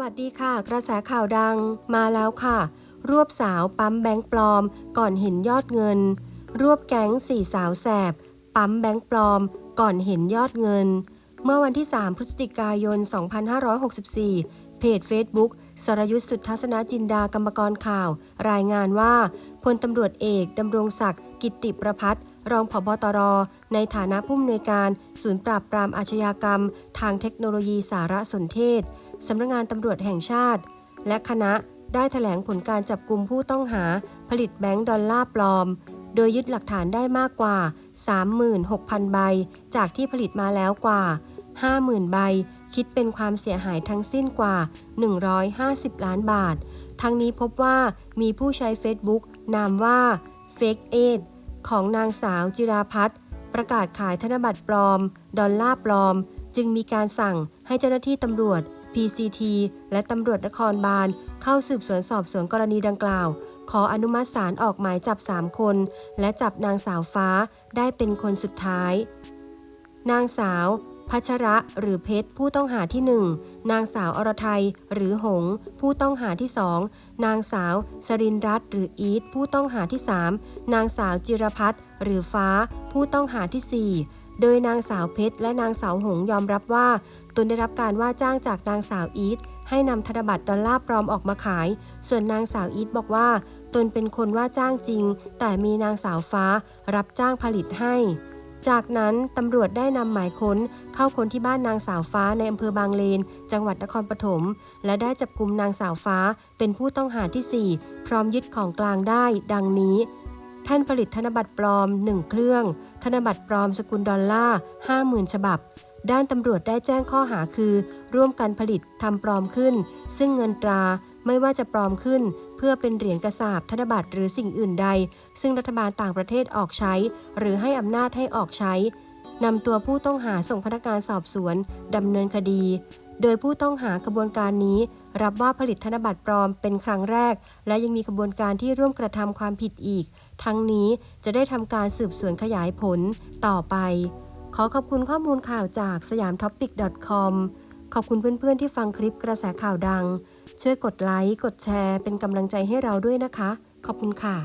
วัสดีค่ะ กระแสข่าวดังมาแล้วค่ะ รวบสาวปั๊มแบงค์ปลอม ก่อนเห็นยอดเงิน รวบแก๊งสี่สาวแสบ ปั๊มแบงค์ปลอม ก่อนเห็นยอดเงิน เมื่อวันที่ 3 พฤศจิกายน 2564 เพจ Facebook สรยุทธสุทธสนจินดากรรมกรข่าว รายงานว่าพลตำรวจเอกดำรงศักดิ์กิตติประพัฒน์รองผบตร ในฐานะผู้อำนวยการ ศูนย์ปราบปรามอาชญากรรม ทางเทคโนโลยีสารสนเทศ สำนักงานตำรวจแห่งชาติ และคณะได้แถลงผลการจับกลุ่มผู้ต้องหาผลิตแบงก์ดอลลาร์ปลอม โดยยึดหลักฐานได้มากกว่า 36,000 ใบ จากที่ผลิตมาแล้วกว่า 50,000 ใบ คิดเป็นความเสียหายทั้งสิ้นกว่า 150 ล้านบาท ทั้งนี้พบว่ามีผู้ใช้ Facebook นามว่า Fake aid ของนางสาวจิราพัฒน์ประกาศขายธนบัตรปลอม ดอลลาร์ปลอม จึงมีการสั่งให้เจ้าหน้าที่ตำรวจ PCT และตำรวจนครบาล เข้าสืบสวนสอบสวนกรณีดังกล่าว ขออนุมัติศาลออกหมายจับ 3 คน และจับนางสาวฟ้าได้เป็นคนสุดท้าย นางสาวพัชระหรือเพชรผู้ต้องหาที่ 1 นางสาวอรไทยหรือหง ผู้ต้องหาที่ 2 นางสาวสรินรัตน์หรืออีทผู้ต้องหาที่ 3 นางสาวจิรพัฒน์หรือฟ้า ผู้ต้องหาทีสี่4 โดยนางสาวเพชรและนางสาวหงยอมรับว่า ตนได้รับการว่าจ้างจากนางสาวอีทให้นำธนบัตรดอลลาร์ปลอมออกมาขาย ส่วนนางสาวอีทบอกว่า ตนเป็นคนว่าจ้างจริง แต่มีนางสาวฟ้ารับจ้างผลิตให้ จากนั้นตำรวจได้นำหมายค้นเข้าค้นที่บ้านนางสาวฟ้าในอำเภอบางเลน จังหวัดนครปฐม และได้จับกลุ่มนางสาวฟ้าเป็นผู้ต้องหาที่ 4 พร้อมยึดของกลางได้ ดังนี้ แท่นผลิตธนบัตรปลอม 1 เครื่อง ธนบัตรปลอมสกุลดอลลาร์50,000 ฉบับ ด้านตำรวจได้แจ้งข้อหาคือ ร่วมกันผลิตทำปลอมขึ้น ซึ่งเงินตราไม่ว่าจะปลอมขึ้น เพื่อเป็นเหรียญกระสาบธนบัตรหรือสิ่งอื่นใด ซึ่งรัฐบาลต่างประเทศออกใช้ หรือให้อำนาจให้ออกใช้นำตัวผู้ต้องหาส่งพนักงานสอบสวนดำเนินคดี โดยผู้ต้องหากระบวนการนี้ รับว่าผลิตธนบัตรปลอมเป็นครั้งแรก และยังมีกระบวนการที่ร่วมกระทำความผิดอีก ทั้งนี้จะได้ทำการสืบสวนขยายผลต่อไป ขอขอบคุณข้อมูลข่าวจากสยามท็อปิก .com ขอบคุณเพื่อนๆที่ฟังคลิปกระแสข่าวดัง ช่วยกดไลค์ กดแชร์ เป็นกำลังใจให้เราด้วยนะคะ ขอบคุณค่ะ